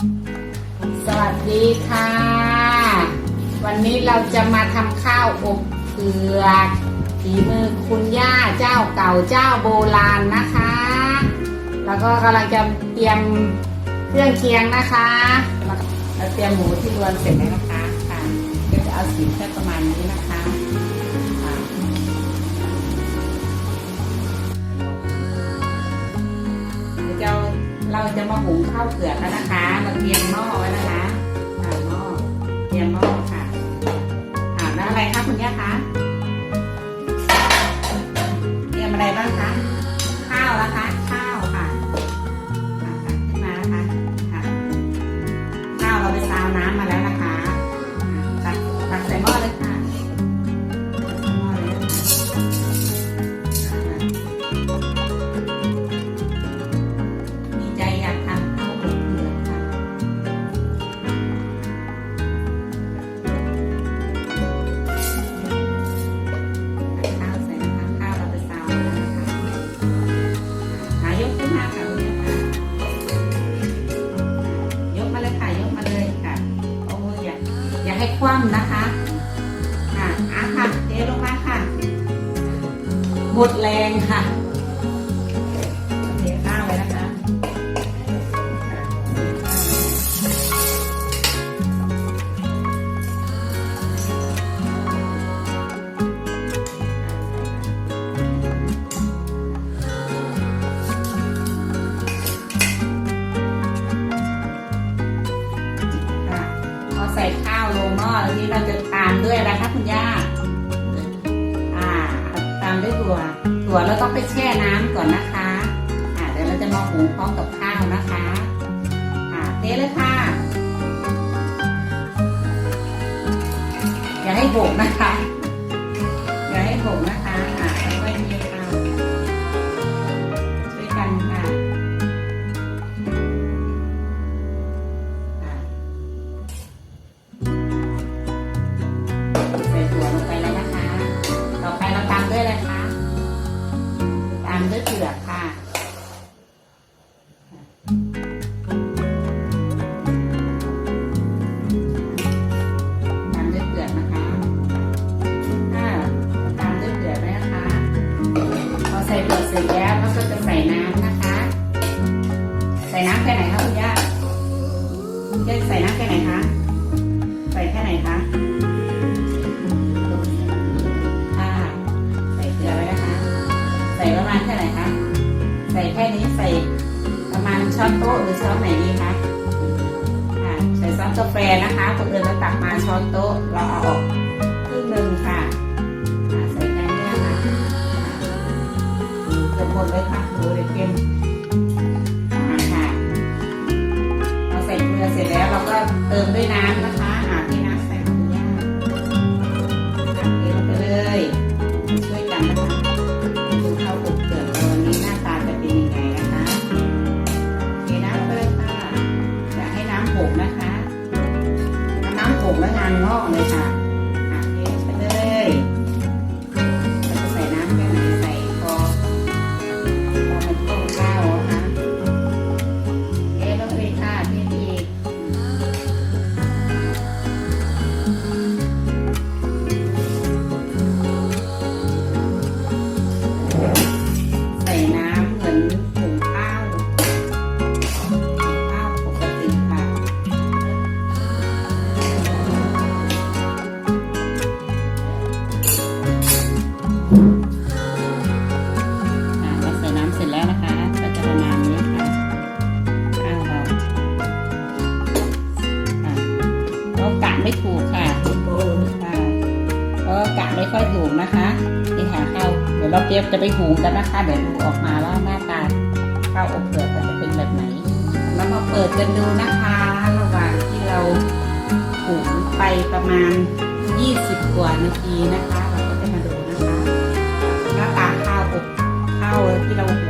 สวัสดีค่ะ วันนี้เราจะมาทำข้าวอบเผือกฝีมือคุณย่าเจ้าเก่าเจ้าโบราณนะคะ แล้วก็กำลังจะเตรียมเครื่องเคียงนะคะเราเตรียมหมูที่รวนเสร็จแล้วนะคะค่ะก็จะเอาสีแค่ประมาณนี้นะคะ เราจะมาหุงข้าวเผือกแล้วนะคะ เราเตรียมหม้อไว้นะคะค่ะหม้อเตรียมหม้อค่ะค่าแล้วอะไรคะคุณย่าคะเตรียมอะไรบ้างคะข้าวนะคะข้าวค่ะขึ้นมานะคะค่ะข้าวเราไปซาวน้ำมาแล้ว คว่ำนะคะอะอะค่ะเทลงมาค่ะ หมดแรงค่ะ ส่ข้าวลงหม้อแล้วนี้เราจะตามด้วยอะไรคะคุณย่าอ่า ตามด้วยถั่ว ถั่วเราต้องไปแช่น้ำก่อนนะคะ อ่าเดี๋ยวเราจะมาหุงพร้อมกับข้าวนะคะ อ่าเทเลยค่ะ อย่าให้หกนะคะ อย่าให้หกนะคะ เสร็จแล้วเราก็จะใส่น้ำนะคะ ใส่น้ำแค่ไหนคะคุณย่าคุณย่าใส่น้ำแค่ไหนคะ ใส่แค่ไหนคะอ่าใส่เกลือไว้นะคะ ใส่ประมาณแค่ไหนคะ ใส่แค่นี้ใส่ประมาณช้อนโต๊ะหรือช้อนไหนดีคะค่ะใส่ซอสกาแฟนะคะคนอื่นเราตักมาช้อนโต๊ะเราเอาออก ส่เกลือเสร็จแล้วเราก็เติมด้วยน้ำนะคะหาที่น้ำใส่ถุงย่าอ่าเทลงไปเลยช่วยกันนะคะดูข้าวอบเผือตัวนี้หน้าตาจะเป็นยังไงนะคะเทน้ำไปเลยค่ะอย่าให้น้ำหกนะคะน้ำหกแล้วงานงอกเลยค่ะ ก็กะไม่ค่อยถูกนะคะนี่ค่ะข้าวเดี๋ยวเราเตรียมจะไปหุงกันนะคะ เดี๋ยวดูออกมาว่าหน้าตาข้าวอบเผือกมันจะเป็นแบบไหนแล้วมาเปิดกันดูนะคะ ระหว่างที่เราหุงไปประมาณ 20 กว่านาทีนะคะ เราก็จะมาดูนะคะหน้าตาข้าวอบข้าวที่เราหุง